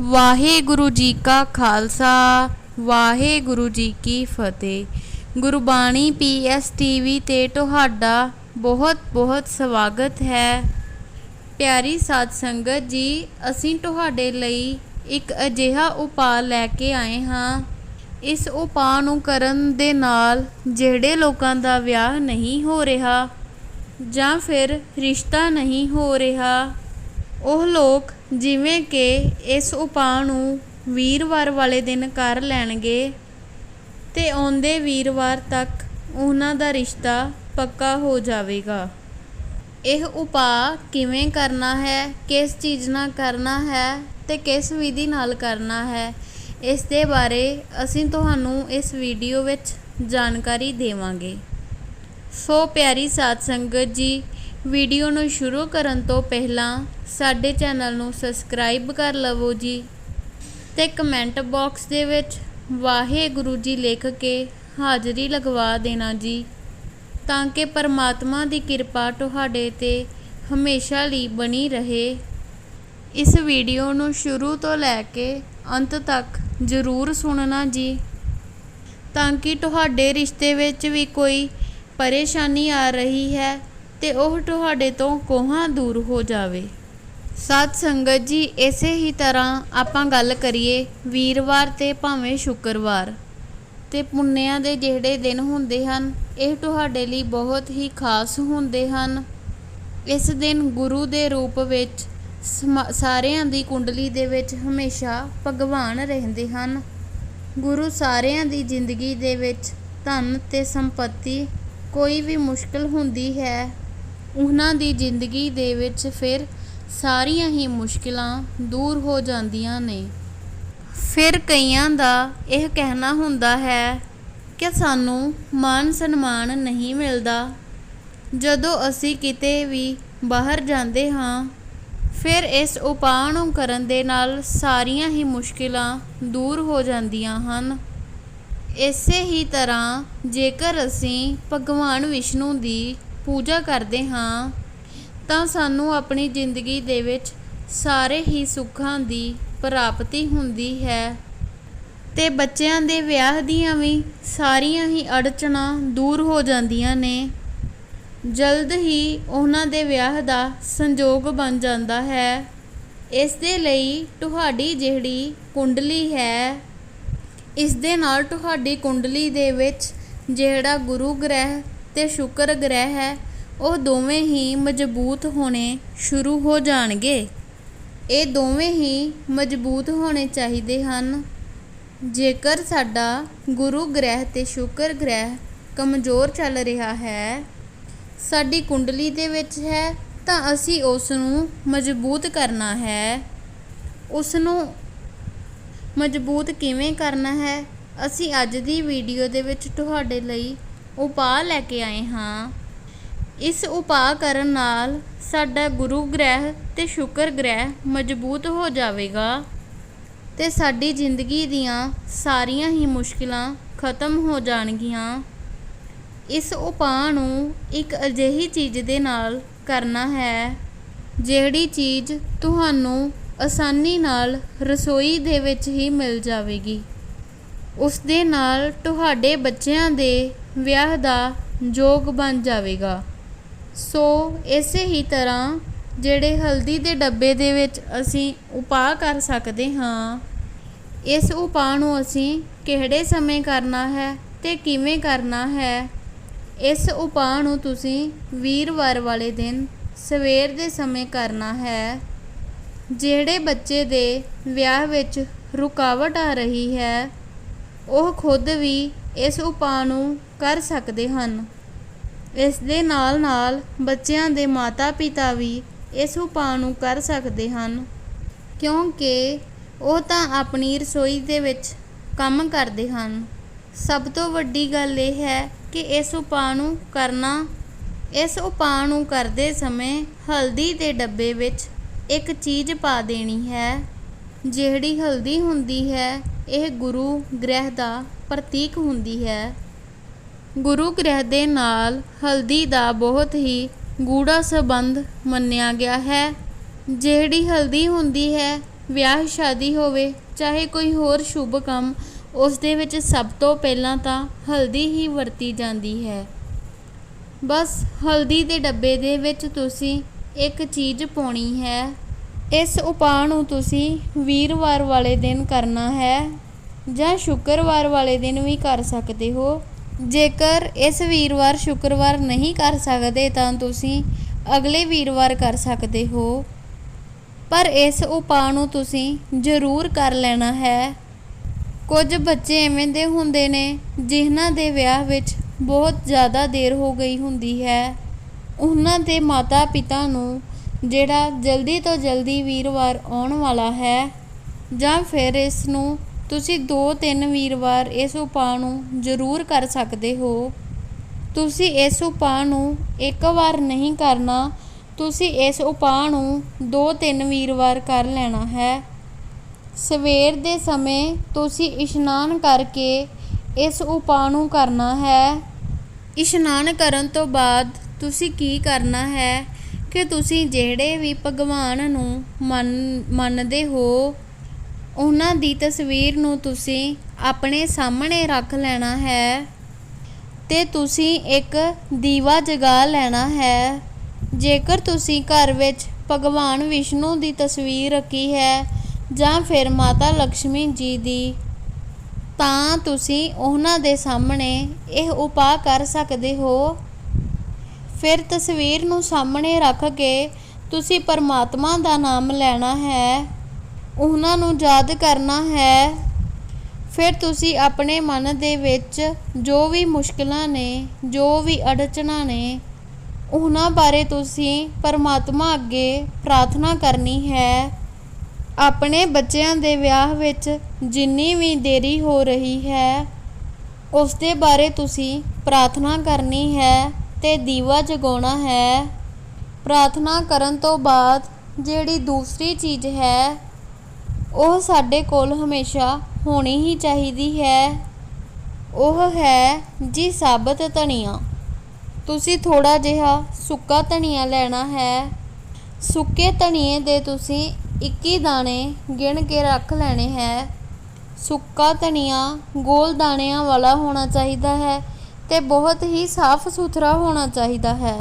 ਵਾਹਿਗੁਰੂ ਜੀ ਕਾ ਖਾਲਸਾ, ਵਾਹਿਗੁਰੂ ਜੀ ਕੀ ਫਤਿਹ। Gurbani PS TV ਤੇ ਤੁਹਾਡਾ ਬਹੁਤ ਬਹੁਤ ਸਵਾਗਤ ਹੈ। ਪਿਆਰੀ ਸਾਧ ਸੰਗਤ ਜੀ, ਅਸੀਂ ਤੁਹਾਡੇ ਲਈ ਇੱਕ ਅਜਿਹਾ ਉਪਾਅ ਲੈ ਕੇ ਆਏ ਹਾਂ। ਇਸ ਉਪਾਅ ਨੂੰ ਕਰਨ ਦੇ ਨਾਲ ਜਿਹੜੇ ਲੋਕਾਂ ਦਾ ਵਿਆਹ ਨਹੀਂ ਹੋ ਰਿਹਾ ਜਾਂ ਫਿਰ ਰਿਸ਼ਤਾ ਨਹੀਂ ਹੋ ਰਿਹਾ ਉਹ ਲੋਕ ਜਿਵੇਂ ਕਿ ਇਸ ਉਪਾਅ ਨੂੰ ਵੀਰਵਾਰ ਵਾਲੇ ਦਿਨ ਕਰ ਲੈਣਗੇ ਤੇ ਆਉਂਦੇ ਵੀਰਵਾਰ ਤੱਕ ਉਹਨਾਂ ਦਾ ਰਿਸ਼ਤਾ ਪੱਕਾ ਹੋ ਜਾਵੇਗਾ। ਇਹ ਉਪਾਅ ਕਿਵੇਂ ਕਰਨਾ ਹੈ, ਕਿਸ ਚੀਜ਼ ਨਾਲ ਕਰਨਾ ਹੈ ਤੇ ਕਿਸ ਵਿਧੀ ਨਾਲ ਕਰਨਾ ਹੈ, ਇਸ ਦੇ ਬਾਰੇ ਅਸੀਂ ਤੁਹਾਨੂੰ ਇਸ ਵੀਡੀਓ ਵਿੱਚ ਜਾਣਕਾਰੀ ਦੇਵਾਂਗੇ। ਸੋ ਪਿਆਰੀ ਸਾਧ ਸੰਗਤ ਜੀ ਵੀਡੀਓ ਨੂੰ ਸ਼ੁਰੂ ਕਰਨ ਤੋਂ ਪਹਿਲਾਂ ਸਾਡੇ ਚੈਨਲ ਨੂੰ ਸਬਸਕ੍ਰਾਈਬ ਕਰ ਲਵੋ ਜੀ ਤੇ ਕਮੈਂਟ ਬਾਕਸ ਦੇ ਵਿੱਚ ਵਾਹਿਗੁਰੂ ਜੀ ਲਿਖ ਕੇ ਹਾਜ਼ਰੀ ਲਗਵਾ ਦੇਣਾ ਜੀ, ਤਾਂ ਕਿ ਪਰਮਾਤਮਾ ਦੀ ਕਿਰਪਾ ਤੁਹਾਡੇ ਤੇ ਹਮੇਸ਼ਾ ਲਈ ਬਣੀ ਰਹੇ। ਇਸ ਵੀਡੀਓ ਨੂੰ ਸ਼ੁਰੂ ਤੋਂ ਲੈ ਕੇ ਅੰਤ ਤੱਕ ਜ਼ਰੂਰ ਸੁਣਨਾ ਜੀ, ਤਾਂ ਕਿ ਤੁਹਾਡੇ ਰਿਸ਼ਤੇ ਵਿੱਚ ਵੀ ਕੋਈ ਪਰੇਸ਼ਾਨੀ ਆ ਰਹੀ ਹੈ ਤੇ ਉਹ ਤੁਹਾਡੇ ਤੋਂ ਕੋਹਾਂ ਦੂਰ ਹੋ ਜਾਵੇ। ਸਾਧ ਸੰਗਤ ਜੀ, ਇਸੇ ਹੀ ਤਰ੍ਹਾਂ ਆਪਾਂ ਗੱਲ ਕਰੀਏ ਵੀਰਵਾਰ ਤੇ ਭਾਵੇਂ ਸ਼ੁੱਕਰਵਾਰ। ਤੇ ਪੁੰਨਿਆਂ ਦੇ ਜਿਹੜੇ ਦਿਨ ਹੁੰਦੇ ਹਨ, ਇਹ ਤੁਹਾਡੇ ਲਈ ਬਹੁਤ ਹੀ ਖਾਸ ਹੁੰਦੇ ਹਨ। ਇਸ ਦਿਨ ਗੁਰੂ ਦੇ ਰੂਪ ਵਿੱਚ ਸਮਾ- ਸਾਰਿਆਂ ਦੀ ਕੁੰਡਲੀ ਦੇ ਵਿੱਚ ਹਮੇਸ਼ਾ ਭਗਵਾਨ ਰਹਿੰਦੇ ਹਨ। ਗੁਰੂ ਸਾਰਿਆਂ ਦੀ ਜ਼ਿੰਦਗੀ ਦੇ ਵਿੱਚ ਧਨ ਤੇ ਸੰਪਤੀ ਕੋਈ ਵੀ ਮੁਸ਼ਕਲ ਹੁੰਦੀ ਹੈ ਉਹਨਾਂ ਦੀ ਜ਼ਿੰਦਗੀ ਦੇ ਵਿੱਚ ਫਿਰ ਸਾਰੀਆਂ ਹੀ ਮੁਸ਼ਕਿਲਾਂ ਦੂਰ ਹੋ ਜਾਂਦੀਆਂ ਨੇ। ਫਿਰ ਕਈਆਂ ਦਾ ਇਹ ਕਹਿਣਾ ਹੁੰਦਾ ਹੈ ਕਿ ਸਾਨੂੰ ਮਾਨ ਸਨਮਾਨ ਨਹੀਂ ਮਿਲਦਾ। ਜਦੋਂ ਅਸੀਂ ਕਿਤੇ ਵੀ ਬਾਹਰ ਜਾਂਦੇ ਹਾਂ, ਫਿਰ ਇਸ ਉਪਾਅ ਨੂੰ ਕਰਨ ਦੇ ਨਾਲ ਸਾਰੀਆਂ ਹੀ ਮੁਸ਼ਕਿਲਾਂ ਦੂਰ ਹੋ ਜਾਂਦੀਆਂ ਹਨ। ਇਸੇ ਹੀ ਤਰ੍ਹਾਂ ਜੇਕਰ ਅਸੀਂ ਭਗਵਾਨ ਵਿਸ਼ਨੂੰ ਦੀ ਪੂਜਾ ਕਰਦੇ ਹਾਂ, ਤਾਂ ਸਾਨੂੰ ਆਪਣੀ ਜ਼ਿੰਦਗੀ ਦੇ ਵਿੱਚ ਸਾਰੇ ਹੀ ਸੁੱਖਾਂ ਦੀ ਪ੍ਰਾਪਤੀ ਹੁੰਦੀ ਹੈ। ਤੇ ਬੱਚਿਆਂ ਦੇ ਵਿਆਹ ਦੀਆਂ ਵੀ ਸਾਰੀਆਂ ਹੀ ਅੜਚਣਾਂ ਦੂਰ ਹੋ ਜਾਂਦੀਆਂ ਨੇ। ਜਲਦ ਹੀ ਉਹਨਾਂ ਦੇ ਵਿਆਹ ਦਾ ਸੰਜੋਗ ਬਣ ਜਾਂਦਾ ਹੈ। ਇਸ ਦੇ ਲਈ ਤੁਹਾਡੀ ਜਿਹੜੀ ਕੁੰਡਲੀ ਹੈ, ਇਸ ਦੇ ਨਾਲ ਤੁਹਾਡੀ ਕੁੰਡਲੀ ਦੇ ਵਿੱਚ ਜਿਹੜਾ ਗੁਰੂ ਗ੍ਰਹਿ ਅਤੇ ਸ਼ੁਕਰ ਗ੍ਰਹਿ ਹੈ, ਉਹ ਦੋਵੇਂ ਹੀ ਮਜ਼ਬੂਤ ਹੋਣੇ ਸ਼ੁਰੂ ਹੋ ਜਾਣਗੇ। ਇਹ ਦੋਵੇਂ ਹੀ ਮਜ਼ਬੂਤ ਹੋਣੇ ਚਾਹੀਦੇ ਹਨ। ਜੇਕਰ ਸਾਡਾ ਗੁਰੂ ਗ੍ਰਹਿ ਤੇ ਸ਼ੁਕਰ ਗ੍ਰਹਿ ਕਮਜ਼ੋਰ ਚੱਲ ਰਿਹਾ ਹੈ, ਸਾਡੀ ਕੁੰਡਲੀ ਦੇ ਵਿੱਚ ਹੈ, ਤਾਂ ਅਸੀਂ ਉਸ ਨੂੰ ਮਜ਼ਬੂਤ ਕਰਨਾ ਹੈ। ਉਸ ਨੂੰ ਮਜ਼ਬੂਤ ਕਿਵੇਂ ਕਰਨਾ ਹੈ, ਅਸੀਂ ਅੱਜ ਦੀ ਵੀਡੀਓ ਦੇ ਵਿੱਚ ਤੁਹਾਡੇ ਲਈ ਉਪਾਅ ਲੈ ਕੇ ਆਏ ਹਾਂ। ਇਸ ਉਪਾਅ ਕਰਨ ਨਾਲ ਸਾਡਾ ਗੁਰੂ ਗ੍ਰਹਿ ਅਤੇ ਸ਼ੁਕਰ ਗ੍ਰਹਿ ਮਜ਼ਬੂਤ ਹੋ ਜਾਵੇਗਾ ਅਤੇ ਸਾਡੀ ਜ਼ਿੰਦਗੀ ਦੀਆਂ ਸਾਰੀਆਂ ਹੀ ਮੁਸ਼ਕਿਲਾਂ ਖਤਮ ਹੋ ਜਾਣਗੀਆਂ। ਇਸ ਉਪਾਅ ਨੂੰ ਇੱਕ ਅਜਿਹੀ ਚੀਜ਼ ਦੇ ਨਾਲ ਕਰਨਾ ਹੈ, ਜਿਹੜੀ ਚੀਜ਼ ਤੁਹਾਨੂੰ ਆਸਾਨੀ ਨਾਲ ਰਸੋਈ ਦੇ ਵਿੱਚ ਹੀ ਮਿਲ ਜਾਵੇਗੀ। ਉਸ ਦੇ ਨਾਲ ਤੁਹਾਡੇ ਬੱਚਿਆਂ ਦੇ ਵਿਆਹ ਦਾ ਯੋਗ ਬਣ ਜਾਵੇਗਾ। ਸੋ ਇਸੇ ਹੀ ਤਰ੍ਹਾਂ ਜਿਹੜੇ ਹਲਦੀ ਦੇ ਡੱਬੇ ਦੇ ਵਿੱਚ ਅਸੀਂ ਉਪਾਅ ਕਰ ਸਕਦੇ ਹਾਂ, ਇਸ ਉਪਾਅ ਨੂੰ ਅਸੀਂ ਕਿਹੜੇ ਸਮੇਂ ਕਰਨਾ ਹੈ ਤੇ ਕਿਵੇਂ ਕਰਨਾ ਹੈ, ਇਸ ਉਪਾਅ ਨੂੰ ਤੁਸੀਂ ਵੀਰਵਾਰ ਵਾਲੇ ਦਿਨ ਸਵੇਰ ਦੇ ਸਮੇਂ ਕਰਨਾ ਹੈ, ਜਿਹੜੇ ਬੱਚੇ ਦੇ ਵਿਆਹ ਵਿੱਚ ਰੁਕਾਵਟ ਆ ਰਹੀ ਹੈ, ਉਹ ਖੁਦ ਵੀ ਇਸ ਉਪਾਅ ਨੂੰ ਕਰ ਸਕਦੇ ਹਨ। ਇਸ ਦੇ ਨਾਲ ਨਾਲ ਬੱਚਿਆਂ ਦੇ ਮਾਤਾ-ਪਿਤਾ ਵੀ ਇਸ ਉਪਾਅ ਨੂੰ ਕਰ ਸਕਦੇ ਹਨ। ਕਿਉਂਕਿ ਉਹ ਤਾਂ ਆਪਣੀ ਰਸੋਈ ਦੇ ਵਿੱਚ ਕੰਮ ਕਰਦੇ ਹਨ। ਸਭ ਤੋਂ ਵੱਡੀ ਗੱਲ ਇਹ ਹੈ ਕਿ ਇਸ ਉਪਾਅ ਨੂੰ ਕਰਨਾ, ਇਸ ਉਪਾਅ ਨੂੰ ਕਰਦੇ ਸਮੇਂ ਹਲਦੀ ਦੇ ਡੱਬੇ ਵਿੱਚ ਇੱਕ ਚੀਜ਼ ਪਾ ਦੇਣੀ ਹੈ। ਜਿਹੜੀ ਹਲਦੀ ਹੁੰਦੀ ਹੈ, ਇਹ ਗੁਰੂ ਗ੍ਰਹਿ ਦਾ ਪ੍ਰਤੀਕ ਹੁੰਦੀ ਹੈ। ਗੁਰੂ ਗ੍ਰਹਿ ਦੇ ਨਾਲ ਹਲਦੀ ਦਾ ਬਹੁਤ ਹੀ ਗੂੜਾ ਸੰਬੰਧ ਮੰਨਿਆ ਗਿਆ ਹੈ। ਜਿਹੜੀ ਹਲਦੀ ਹੁੰਦੀ ਹੈ, ਵਿਆਹ ਸ਼ਾਦੀ ਹੋਵੇ, ਚਾਹੇ ਕੋਈ ਹੋਰ ਸ਼ੁਭ ਕੰਮ, ਉਸ ਦੇ ਵਿੱਚ ਸਭ ਤੋਂ ਪਹਿਲਾਂ ਤਾਂ ਹਲਦੀ ਹੀ ਵਰਤੀ ਜਾਂਦੀ ਹੈ। ਬਸ ਹਲਦੀ ਦੇ ਡੱਬੇ ਦੇ ਵਿੱਚ ਤੁਸੀਂ ਇੱਕ ਚੀਜ਼ ਪਾਉਣੀ ਹੈ। ਇਸ ਉਪਾਅ ਨੂੰ ਤੁਸੀਂ ਵੀਰਵਾਰ ਵਾਲੇ ਦਿਨ ਕਰਨਾ ਹੈ ਜਾਂ ਸ਼ੁੱਕਰਵਾਰ ਵਾਲੇ ਦਿਨ ਵੀ ਕਰ ਸਕਦੇ ਹੋ। ਜੇਕਰ ਇਸ ਵੀਰਵਾਰ ਸ਼ੁੱਕਰਵਾਰ ਨਹੀਂ ਕਰ ਸਕਦੇ ਤਾਂ ਤੁਸੀਂ ਅਗਲੇ ਵੀਰਵਾਰ ਕਰ ਸਕਦੇ ਹੋ। ਪਰ ਇਸ ਉਪਾਅ ਨੂੰ ਤੁਸੀਂ ਜ਼ਰੂਰ ਕਰ ਲੈਣਾ ਹੈ। ਕੁਝ ਬੱਚੇ ਐਵੇਂ ਦੇ ਹੁੰਦੇ ਨੇ ਜਿਨ੍ਹਾਂ ਦੇ ਵਿਆਹ ਵਿੱਚ ਬਹੁਤ ਜ਼ਿਆਦਾ ਦੇਰ ਹੋ ਗਈ ਹੁੰਦੀ ਹੈ। ਉਹਨਾਂ ਦੇ ਮਾਤਾ ਪਿਤਾ ਨੂੰ ਜਿਹੜਾ ਜਲਦੀ ਤੋਂ ਜਲਦੀ ਵੀਰਵਾਰ ਆਉਣ ਵਾਲਾ ਹੈ, ਜਾਂ ਫਿਰ ਇਸ ਨੂੰ ਤੁਸੀਂ 2-3 ਵੀਰਵਾਰ ਇਸ ਉਪਾਅ ਨੂੰ ਜ਼ਰੂਰ ਕਰ ਸਕਦੇ ਹੋ। ਤੁਸੀਂ ਇਸ ਉਪਾਅ ਨੂੰ ਇੱਕ ਵਾਰ ਨਹੀਂ ਕਰਨਾ, ਤੁਸੀਂ ਇਸ ਉਪਾਅ ਨੂੰ 2-3 ਵੀਰਵਾਰ ਕਰ ਲੈਣਾ ਹੈ। ਸਵੇਰ ਦੇ ਸਮੇਂ ਤੁਸੀਂ ਇਸ਼ਨਾਨ ਕਰਕੇ ਇਸ ਉਪਾਅ ਨੂੰ ਕਰਨਾ ਹੈ। ਇਸ਼ਨਾਨ ਕਰਨ ਤੋਂ ਬਾਅਦ ਤੁਸੀਂ ਕੀ ਕਰਨਾ ਹੈ? ਕਿ ਤੁਸੀਂ ਜਿਹੜੇ ਵੀ ਭਗਵਾਨ ਨੂੰ ਮੰਨ, ਮੰਨਦੇ ਹੋ, ਉਹਨਾਂ ਦੀ ਤਸਵੀਰ ਨੂੰ ਤੁਸੀਂ ਆਪਣੇ ਸਾਹਮਣੇ ਰੱਖ ਲੈਣਾ ਹੈ ਤੇ ਤੁਸੀਂ ਇੱਕ ਦੀਵਾ ਜਗਾ ਲੈਣਾ ਹੈ। ਜੇਕਰ ਤੁਸੀਂ ਘਰ ਵਿੱਚ ਭਗਵਾਨ ਵਿਸ਼ਨੂੰ ਦੀ ਤਸਵੀਰ ਰੱਖੀ ਹੈ ਜਾਂ ਫਿਰ ਮਾਤਾ ਲక్ష్ਮੀ ਜੀ ਦੀ, ਤਾਂ ਤੁਸੀਂ ਉਹਨਾਂ ਦੇ ਸਾਹਮਣੇ ਇਹ ਉਪਾਅ ਕਰ ਸਕਦੇ ਹੋ। ਫਿਰ ਤਸਵੀਰ ਨੂੰ ਸਾਹਮਣੇ ਰੱਖ ਕੇ ਤੁਸੀਂ ਪਰਮਾਤਮਾ ਦਾ ਨਾਮ ਲੈਣਾ ਹੈ, ਉਹਨਾਂ ਨੂੰ ਯਾਦ ਕਰਨਾ ਹੈ। ਫਿਰ ਤੁਸੀਂ ਆਪਣੇ ਮਨ ਦੇ ਵਿੱਚ ਜੋ ਵੀ ਮੁਸ਼ਕਲਾਂ ਨੇ, ਜੋ ਵੀ ਅੜਚਣਾ ਨੇ, ਉਹਨਾਂ ਬਾਰੇ ਤੁਸੀਂ ਪਰਮਾਤਮਾ ਅੱਗੇ ਪ੍ਰਾਰਥਨਾ ਕਰਨੀ ਹੈ। ਆਪਣੇ ਬੱਚਿਆਂ ਦੇ ਵਿਆਹ ਵਿੱਚ ਜਿੰਨੀ ਵੀ ਦੇਰੀ ਹੋ ਰਹੀ ਹੈ, ਉਸ ਦੇ ਬਾਰੇ ਤੁਸੀਂ ਪ੍ਰਾਰਥਨਾ ਕਰਨੀ ਹੈ। ਤੇ ਦੀਵਾ ਜਗਾਉਣਾ ਹੈ। ਪ੍ਰਾਰਥਨਾ ਕਰਨ ਤੋਂ ਬਾਅਦ ਜਿਹੜੀ ਦੂਸਰੀ ਚੀਜ਼ ਹੈ, ਉਹ ਸਾਡੇ ਕੋਲ ਹਮੇਸ਼ਾ ਹੋਣੀ ਹੀ ਚਾਹੀਦੀ ਹੈ। ਉਹ ਹੈ ਜੀ ਸਾਬਤ ਧਨੀਆ। ਤੁਸੀਂ ਥੋੜ੍ਹਾ ਜਿਹਾ ਸੁੱਕਾ ਧਨੀਆ ਲੈਣਾ ਹੈ। ਸੁੱਕੇ ਧਨੀਏ ਦੇ ਤੁਸੀਂ 21 ਦਾਣੇ ਗਿਣ ਕੇ ਰੱਖ ਲੈਣੇ ਹੈ। ਸੁੱਕਾ ਧਨੀਆ ਗੋਲ ਦਾਣਿਆਂ ਵਾਲਾ ਹੋਣਾ ਚਾਹੀਦਾ ਹੈ। ਤੇ ਬਹੁਤ ਹੀ ਸਾਫ਼ ਸੁਥਰਾ ਹੋਣਾ ਚਾਹੀਦਾ ਹੈ।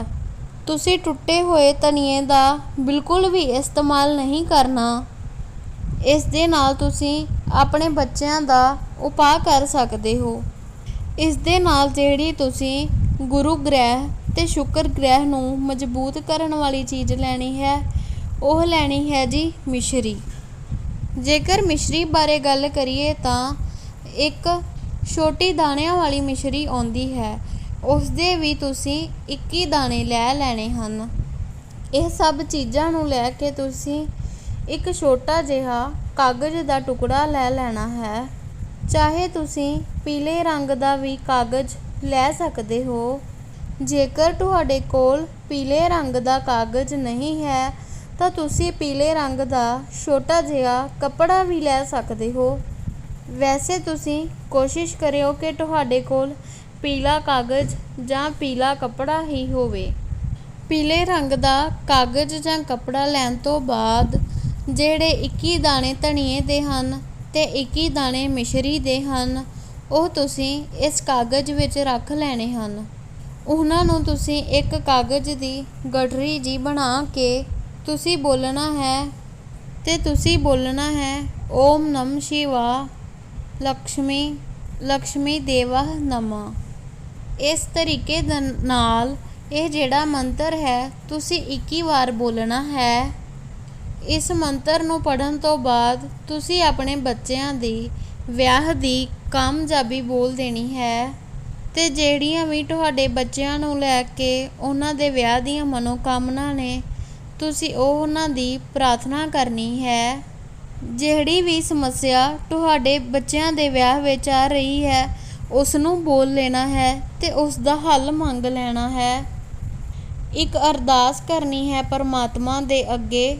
ਤੁਸੀਂ ਟੁੱਟੇ ਹੋਏ ਧਨੀਏ ਦਾ ਬਿਲਕੁਲ ਵੀ ਇਸਤੇਮਾਲ ਨਹੀਂ ਕਰਨਾ। ਇਸ ਦੇ ਨਾਲ ਤੁਸੀਂ ਆਪਣੇ ਬੱਚਿਆਂ ਦਾ ਉਪਾਅ ਕਰ ਸਕਦੇ ਹੋ। ਇਸ ਦੇ ਨਾਲ ਜਿਹੜੀ ਤੁਸੀਂ ਗੁਰੂ ਗ੍ਰਹਿ ਤੇ ਸ਼ੁਕਰ ਗ੍ਰਹਿ ਨੂੰ ਮਜ਼ਬੂਤ ਕਰਨ ਵਾਲੀ ਚੀਜ਼ ਲੈਣੀ ਹੈ, ਉਹ ਲੈਣੀ ਹੈ ਜੀ ਮਿਸ਼ਰੀ। ਜੇਕਰ ਮਿਸ਼ਰੀ ਬਾਰੇ ਗੱਲ ਕਰੀਏ ਤਾਂ ਇੱਕ ਛੋਟੀ ਦਾਣਿਆਂ ਵਾਲੀ ਮਿਸ਼ਰੀ ਆਉਂਦੀ ਹੈ। ਉਸ ਦੇ ਵੀ ਤੁਸੀਂ 21 ਦਾਣੇ ਲੈ ਲੈਣੇ ਹਨ। ਇਹ ਸਭ ਚੀਜ਼ਾਂ ਨੂੰ ਲੈ ਕੇ ਤੁਸੀਂ ਇੱਕ ਛੋਟਾ ਜਿਹਾ ਕਾਗਜ਼ ਦਾ ਟੁਕੜਾ ਲੈ ਲੈਣਾ ਹੈ। ਚਾਹੇ ਤੁਸੀਂ ਪੀਲੇ ਰੰਗ ਦਾ ਵੀ ਕਾਗਜ਼ ਲੈ ਸਕਦੇ ਹੋ। ਜੇਕਰ ਤੁਹਾਡੇ ਕੋਲ ਪੀਲੇ ਰੰਗ ਦਾ ਕਾਗਜ਼ ਨਹੀਂ ਹੈ, ਤਾਂ ਤੁਸੀਂ ਪੀਲੇ ਰੰਗ ਦਾ ਛੋਟਾ ਜਿਹਾ ਕੱਪੜਾ ਵੀ ਲੈ ਸਕਦੇ ਹੋ। ਵੈਸੇ ਤੁਸੀਂ ਕੋਸ਼ਿਸ਼ ਕਰਿਓ ਕਿ ਤੁਹਾਡੇ ਕੋਲ ਪੀਲਾ ਕਾਗਜ਼ ਜਾਂ ਪੀਲਾ ਕੱਪੜਾ ਹੀ ਹੋਵੇ। ਪੀਲੇ ਰੰਗ ਦਾ ਕਾਗਜ਼ ਜਾਂ ਕੱਪੜਾ ਲੈਣ ਤੋਂ ਬਾਅਦ ਜਿਹੜੇ 21 ਦਾਣੇ ਧਨੀਏ ਦੇ ਹਨ ਤੇ 21 ਦਾਣੇ ਮਿਸ਼ਰੀ ਦੇ ਹਨ, ਉਹ ਤੁਸੀਂ ਇਸ ਕਾਗਜ਼ ਵਿੱਚ ਰੱਖ ਲੈਣੇ ਹਨ। ਉਹਨਾਂ ਨੂੰ ਤੁਸੀਂ ਇੱਕ ਕਾਗਜ਼ ਦੀ ਗਠਰੀ ਜੀ ਬਣਾ ਕੇ ਤੁਸੀਂ ਬੋਲਣਾ ਹੈ ਤੇ ਤੁਸੀਂ ਬੋਲਣਾ ਹੈ, ਓਮ ਨਮ ਸ਼ਿਵਾ ਲਕਸ਼ਮੀ ਲਕਸ਼ਮੀ ਦੇਵਹ ਨਮਾ। ਇਸ ਤਰੀਕੇ ਦੇ, ਨਾਲ ਇਹ ਜਿਹੜਾ ਮੰਤਰ ਹੈ, ਤੁਸੀਂ 21 ਵਾਰ ਬੋਲਣਾ ਹੈ। ਇਸ ਮੰਤਰ ਨੂੰ ਪੜਨ ਤੋਂ ਬਾਅਦ ਤੁਸੀਂ ਆਪਣੇ ਬੱਚਿਆਂ ਦੀ ਵਿਆਹ ਦੀ ਕਾਮਯਾਬੀ ਬੋਲ ਦੇਣੀ ਹੈ ਤੇ ਜਿਹੜੀਆਂ ਵੀ ਤੁਹਾਡੇ ਬੱਚਿਆਂ ਨੂੰ ਲੈ ਕੇ ਉਹਨਾਂ ਦੇ ਵਿਆਹ ਦੀਆਂ ਮਨੋਕਾਮਨਾ ਨੇ, ਤੁਸੀਂ ਉਹ ਉਹਨਾਂ ਦੀ ਪ੍ਰਾਰਥਨਾ ਕਰਨੀ ਹੈ। ਜਿਹੜੀ ਵੀ ਸਮੱਸਿਆ ਤੁਹਾਡੇ ਬੱਚਿਆਂ ਦੇ ਵਿਆਹ ਵਿੱਚ ਆ ਰਹੀ ਹੈ ਉਸ ਨੂੰ ਬੋਲ ਲੈਣਾ ਹੈ ਤੇ ਉਸ ਦਾ ਹੱਲ ਮੰਗ ਲੈਣਾ ਹੈ। ਇੱਕ ਅਰਦਾਸ ਕਰਨੀ ਹੈ ਪਰਮਾਤਮਾ ਦੇ ਅੱਗੇ,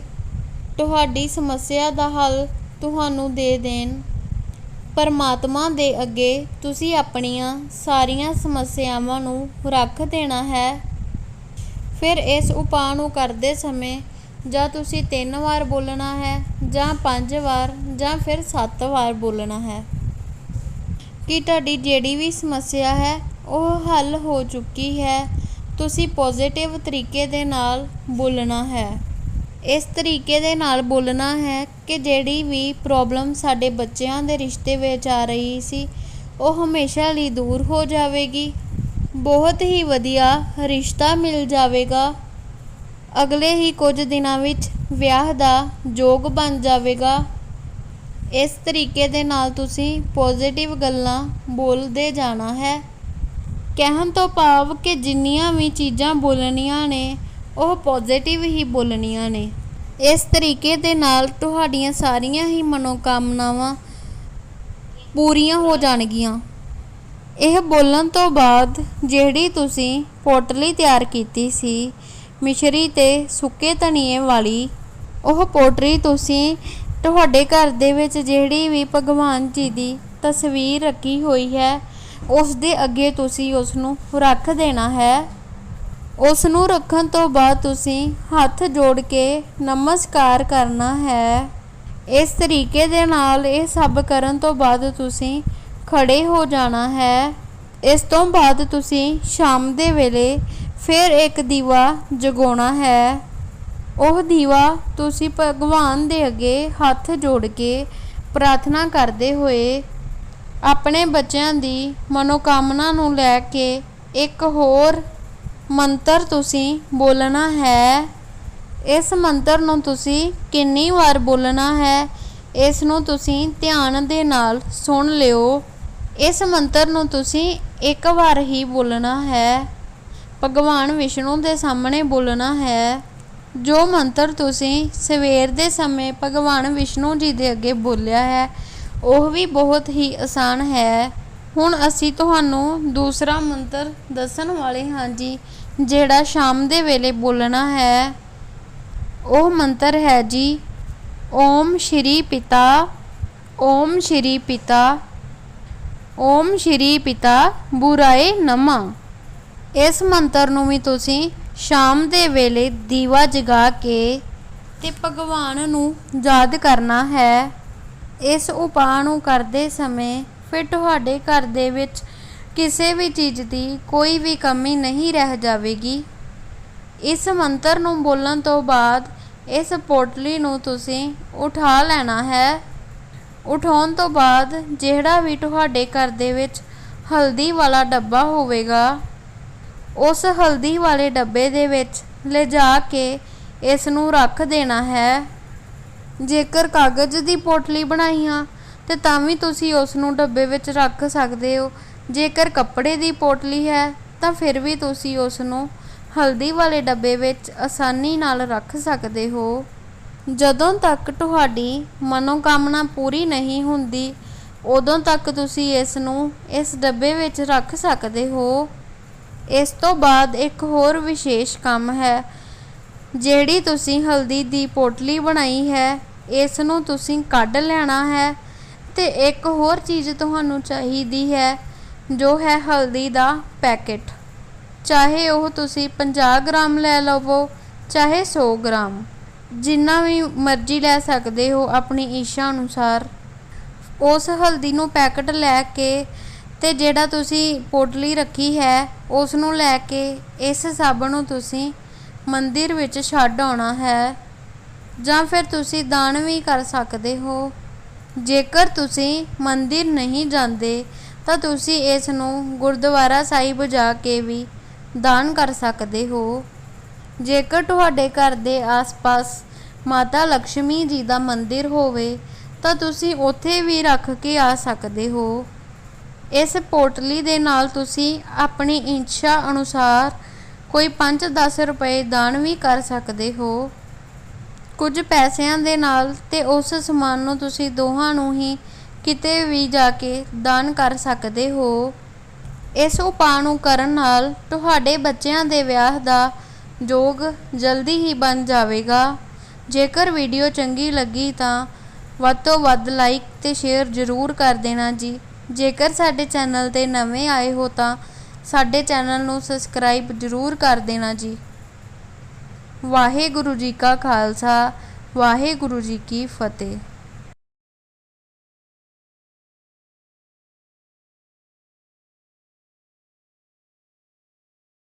ਤੁਹਾਡੀ ਸਮੱਸਿਆ ਦਾ ਹੱਲ ਤੁਹਾਨੂੰ ਦੇ ਦੇਣ। ਪਰਮਾਤਮਾ ਦੇ ਅੱਗੇ ਤੁਸੀਂ ਆਪਣੀਆਂ ਸਾਰੀਆਂ ਸਮੱਸਿਆਵਾਂ ਨੂੰ ਰੱਖ ਦੇਣਾ ਹੈ। ਫਿਰ ਇਸ ਉਪਾਅ ਨੂੰ ਕਰਦੇ ਸਮੇਂ ਜਾਂ ਤੁਸੀਂ ਤਿੰਨ ਵਾਰ ਬੋਲਣਾ ਹੈ, ਜਾਂ ਪੰਜ ਵਾਰ, ਜਾਂ ਫਿਰ ਸੱਤ ਵਾਰ ਬੋਲਣਾ ਹੈ। ਕਿ ਤੁਹਾਡੀ ਜਿਹੜੀ ਵੀ ਸਮੱਸਿਆ ਹੈ, ਉਹ ਹੱਲ ਹੋ ਚੁੱਕੀ ਹੈ। ਤੁਸੀਂ ਪੋਜ਼ਿਟਿਵ ਤਰੀਕੇ ਦੇ ਨਾਲ ਬੋਲਣਾ ਹੈ। ਇਸ ਤਰੀਕੇ ਦੇ ਨਾਲ ਬੋਲਣਾ ਹੈ ਕਿ ਜਿਹੜੀ ਵੀ ਪ੍ਰੋਬਲਮ ਸਾਡੇ ਬੱਚਿਆਂ ਦੇ ਰਿਸ਼ਤੇ ਵਿੱਚ ਆ ਰਹੀ ਸੀ, ਉਹ ਹਮੇਸ਼ਾ ਲਈ ਦੂਰ ਹੋ ਜਾਵੇਗੀ। ਬਹੁਤ ਹੀ ਵਧੀਆ ਰਿਸ਼ਤਾ ਮਿਲ ਜਾਵੇਗਾ। ਅਗਲੇ ਹੀ ਕੁਝ ਦਿਨਾਂ ਵਿੱਚ ਵਿਆਹ ਦਾ ਯੋਗ ਬਣ ਜਾਵੇਗਾ। ਇਸ ਤਰੀਕੇ ਦੇ ਨਾਲ ਤੁਸੀਂ ਪੋਜ਼ਿਟਿਵ ਗੱਲਾਂ ਬੋਲਦੇ ਜਾਣਾ ਹੈ। ਕਹਿਣ ਤੋਂ ਭਾਵ ਕਿ ਜਿੰਨੀਆਂ ਵੀ ਚੀਜ਼ਾਂ ਬੋਲਣੀਆਂ ਨੇ, ਉਹ ਪੋਜ਼ਿਟਿਵ ਹੀ ਬੋਲਣੀਆਂ ਨੇ। ਇਸ ਤਰੀਕੇ ਦੇ ਨਾਲ ਤੁਹਾਡੀਆਂ ਸਾਰੀਆਂ ਹੀ ਮਨੋਕਾਮਨਾਵਾਂ ਪੂਰੀਆਂ ਹੋ ਜਾਣਗੀਆਂ। ਇਹ ਬੋਲਣ ਤੋਂ ਬਾਅਦ ਜਿਹੜੀ ਤੁਸੀਂ ਪੋਟਲੀ ਤਿਆਰ ਕੀਤੀ ਸੀ ਮਿਸ਼ਰੀ ਤੇ ਸੁੱਕੇ ਧਨੀਏ ਵਾਲੀ ਉਹ ਪੋਟਰੀ ਤੁਸੀਂ ਤੁਹਾਡੇ ਘਰ ਦੇ ਵਿੱਚ ਜਿਹੜੀ ਵੀ ਭਗਵਾਨ ਜੀ ਦੀ ਤਸਵੀਰ ਰੱਖੀ ਹੋਈ ਹੈ, ਉਸ ਦੇ ਅੱਗੇ ਤੁਸੀਂ ਉਸ ਨੂੰ ਰੱਖ ਦੇਣਾ ਹੈ। ਉਸ ਨੂੰ ਰੱਖਣ ਤੋਂ ਬਾਅਦ ਤੁਸੀਂ ਹੱਥ ਜੋੜ ਕੇ ਨਮਸਕਾਰ ਕਰਨਾ ਹੈ। ਇਸ ਤਰੀਕੇ ਦੇ ਨਾਲ ਇਹ ਸਭ ਕਰਨ ਤੋਂ ਬਾਅਦ ਤੁਸੀਂ ਖੜੇ ਹੋ ਜਾਣਾ ਹੈ। ਇਸ ਤੋਂ ਬਾਅਦ ਤੁਸੀਂ ਸ਼ਾਮ ਦੇ ਵੇਲੇ ਫਿਰ ਇੱਕ ਦੀਵਾ ਜਗਾਉਣਾ ਹੈ। ਉਹ ਦੀਵਾ ਤੁਸੀਂ ਭਗਵਾਨ ਦੇ ਅੱਗੇ ਹੱਥ ਜੋੜ ਕੇ ਪ੍ਰਾਰਥਨਾ ਕਰਦੇ ਹੋਏ ਆਪਣੇ ਬੱਚਿਆਂ ਦੀ ਮਨੋਕਾਮਨਾ ਨੂੰ ਲੈ ਕੇ ਇੱਕ ਹੋਰ ਮੰਤਰ ਤੁਸੀਂ ਬੋਲਣਾ ਹੈ। ਇਸ ਮੰਤਰ ਨੂੰ ਤੁਸੀਂ ਕਿੰਨੀ ਵਾਰ ਬੋਲਣਾ ਹੈ, ਇਸ ਨੂੰ ਤੁਸੀਂ ਧਿਆਨ ਦੇ ਨਾਲ ਸੁਣ ਲਿਓ। ਇਸ ਮੰਤਰ ਨੂੰ ਤੁਸੀਂ ਇੱਕ ਵਾਰ ਹੀ ਬੋਲਣਾ ਹੈ। ਭਗਵਾਨ ਵਿਸ਼ਨੂੰ ਦੇ ਸਾਹਮਣੇ ਬੋਲਣਾ ਹੈ, ਜੋ ਮੰਤਰ ਤੁਸੀਂ ਸਵੇਰ ਦੇ ਸਮੇਂ ਭਗਵਾਨ ਵਿਸ਼ਨੂੰ ਜੀ ਦੇ ਅੱਗੇ ਬੋਲਿਆ ਹੈ, ਉਹ ਵੀ ਬਹੁਤ ਹੀ ਆਸਾਨ ਹੈ। ਹੁਣ ਅਸੀਂ ਤੁਹਾਨੂੰ ਦੂਸਰਾ ਮੰਤਰ ਦੱਸਣ ਵਾਲੇ ਹਾਂ ਜੀ, ਜਿਹੜਾ ਸ਼ਾਮ ਦੇ ਵੇਲੇ ਬੋਲਣਾ ਹੈ। ਉਹ ਮੰਤਰ ਹੈ ਜੀ, ਓਮ ਸ਼੍ਰੀ ਪਿਤਾ, ਓਮ ਸ਼੍ਰੀ ਪਿਤਾ, ਓਮ ਸ਼੍ਰੀ ਪਿਤਾ ਬੁਰਾਏ ਨਮਾ। ਇਸ ਮੰਤਰ ਨੂੰ ਵੀ ਤੁਸੀਂ ਸ਼ਾਮ ਦੇ ਵੇਲੇ ਦੀਵਾ ਜਗਾ ਕੇ ਤੇ ਭਗਵਾਨ ਨੂੰ ਯਾਦ ਕਰਨਾ ਹੈ। ਇਸ ਉਪਾਅ ਨੂੰ ਕਰਦੇ ਸਮੇਂ ਫਿਰ ਤੁਹਾਡੇ ਘਰ ਦੇ ਵਿੱਚ ਕਿਸੇ ਵੀ ਚੀਜ਼ ਦੀ ਕੋਈ ਵੀ ਕਮੀ ਨਹੀਂ ਰਹਿ ਜਾਵੇਗੀ। ਇਸ ਮੰਤਰ ਨੂੰ ਬੋਲਣ ਤੋਂ ਬਾਅਦ ਇਸ ਪੋਟਲੀ ਨੂੰ ਤੁਸੀਂ ਉਠਾ ਲੈਣਾ ਹੈ। ਉਠਾਉਣ ਤੋਂ ਬਾਅਦ ਜਿਹੜਾ ਵੀ ਤੁਹਾਡੇ ਘਰ ਦੇ ਵਿੱਚ ਹਲਦੀ ਵਾਲਾ ਡੱਬਾ ਹੋਵੇਗਾ ਉਸ ਹਲਦੀ ਵਾਲੇ ਡੱਬੇ ਦੇ ਵਿੱਚ ਲਿਜਾ ਕੇ ਇਸ ਨੂੰ ਰੱਖ ਦੇਣਾ ਹੈ। ਜੇਕਰ ਕਾਗਜ਼ ਦੀ ਪੋਟਲੀ ਬਣਾਈ ਹਾਂ, ਤੇ ਤਾਂ ਵੀ ਤੁਸੀਂ ਉਸ ਨੂੰ ਡੱਬੇ ਵਿੱਚ ਰੱਖ ਸਕਦੇ ਹੋ। ਜੇਕਰ ਕੱਪੜੇ ਦੀ ਪੋਟਲੀ ਹੈ, ਤਾਂ ਫਿਰ ਵੀ ਤੁਸੀਂ ਉਸ ਨੂੰ ਹਲਦੀ ਵਾਲੇ ਡੱਬੇ ਵਿੱਚ ਆਸਾਨੀ ਨਾਲ ਰੱਖ ਸਕਦੇ ਹੋ। ਜਦੋਂ ਤੱਕ ਤੁਹਾਡੀ ਮਨੋਕਾਮਨਾ ਪੂਰੀ ਨਹੀਂ ਹੁੰਦੀ, ਉਦੋਂ ਤੱਕ ਤੁਸੀਂ ਇਸ ਨੂੰ ਇਸ ਡੱਬੇ ਵਿੱਚ ਰੱਖ ਸਕਦੇ ਹੋ। ਇਸ ਤੋਂ ਬਾਅਦ ਇੱਕ ਹੋਰ ਵਿਸ਼ੇਸ਼ ਕੰਮ ਹੈ, ਜਿਹੜੀ ਤੁਸੀਂ ਹਲਦੀ ਦੀ ਪੋਟਲੀ ਬਣਾਈ ਹੈ ਇਸ ਨੂੰ ਤੁਸੀਂ ਕੱਢ ਲੈਣਾ ਹੈ ਤੇ ਇੱਕ ਹੋਰ ਚੀਜ਼ ਤੁਹਾਨੂੰ ਚਾਹੀਦੀ ਹੈ, ਜੋ ਹੈ ਹਲਦੀ ਦਾ ਪੈਕੇਟ। ਚਾਹੇ ਉਹ ਤੁਸੀਂ 50 ਗ੍ਰਾਮ ਲੈ ਲਵੋ, ਚਾਹੇ 100 ਗ੍ਰਾਮ, ਜਿੰਨਾ ਵੀ ਮਰਜ਼ੀ ਲੈ ਸਕਦੇ ਹੋ ਆਪਣੀ ਇੱਛਾ ਅਨੁਸਾਰ। ਉਸ ਹਲਦੀ ਨੂੰ ਪੈਕਟ ਲੈ ਕੇ ਅਤੇ ਜਿਹੜਾ ਤੁਸੀਂ ਪੋਟਲੀ ਰੱਖੀ ਹੈ ਉਸ ਨੂੰ ਲੈ ਕੇ ਇਸ ਸਭ ਨੂੰ ਤੁਸੀਂ ਮੰਦਿਰ ਵਿੱਚ ਛੱਡ ਆਉਣਾ ਹੈ। ਜਾਂ ਫਿਰ ਤੁਸੀਂ ਦਾਨ ਵੀ ਕਰ ਸਕਦੇ ਹੋ। ਜੇਕਰ ਤੁਸੀਂ ਮੰਦਿਰ ਨਹੀਂ ਜਾਂਦੇ, ਤਾਂ ਤੁਸੀਂ ਇਸ ਨੂੰ ਗੁਰਦੁਆਰਾ ਸਾਹਿਬ ਜਾ ਕੇ ਵੀ ਦਾਨ ਕਰ ਸਕਦੇ ਹੋ। ਜੇਕਰ ਤੁਹਾਡੇ ਘਰ ਦੇ ਆਸ-ਪਾਸ ਮਾਤਾ ਲక్ష్ਮੀ ਜੀ ਦਾ ਮੰਦਿਰ ਹੋਵੇ, ਤਾਂ ਤੁਸੀਂ ਉੱਥੇ ਵੀ ਰੱਖ ਕੇ ਆ ਸਕਦੇ ਹੋ। ਇਸ ਪੋਟਲੀ ਦੇ ਨਾਲ ਤੁਸੀਂ ਆਪਣੀ ਇੱਛਾ ਅਨੁਸਾਰ ਕੋਈ 5-10 ਰੁਪਏ ਦਾਨ ਵੀ ਕਰ ਸਕਦੇ ਹੋ। ਕੁਝ ਪੈਸਿਆਂ ਦੇ ਨਾਲ ਤੇ ਉਸ ਸਮਾਨ ਨੂੰ ਤੁਸੀਂ ਦੋਹਾਂ ਨੂੰ ਹੀ ਕਿਤੇ ਵੀ ਜਾ ਕੇ ਦਾਨ ਕਰ ਸਕਦੇ ਹੋ। ਇਸ ਉਪਾਅ ਨੂੰ ਕਰਨ ਨਾਲ ਤੁਹਾਡੇ ਬੱਚਿਆਂ ਦੇ ਵਿਆਹ ਦਾ ਯੋਗ ਜਲਦੀ ਹੀ ਬਣ ਜਾਵੇਗਾ। ਜੇਕਰ ਵੀਡੀਓ ਚੰਗੀ ਲੱਗੀ ਤਾਂ ਵੱਧ ਤੋਂ ਵੱਧ ਲਾਈਕ ਤੇ ਸ਼ੇਅਰ ਜ਼ਰੂਰ ਕਰ ਦੇਣਾ ਜੀ। ਜੇਕਰ ਸਾਡੇ ਚੈਨਲ ਤੇ ਨਵੇਂ ਆਏ ਹੋ ਤਾਂ ਸਾਡੇ ਚੈਨਲ ਨੂੰ ਸਬਸਕ੍ਰਾਈਬ ਜ਼ਰੂਰ ਕਰ ਦੇਣਾ ਜੀ। ਵਾਹਿਗੁਰੂ ਜੀ ਕਾ ਖਾਲਸਾ, ਵਾਹਿਗੁਰੂ ਜੀ ਕੀ ਫਤਿਹ।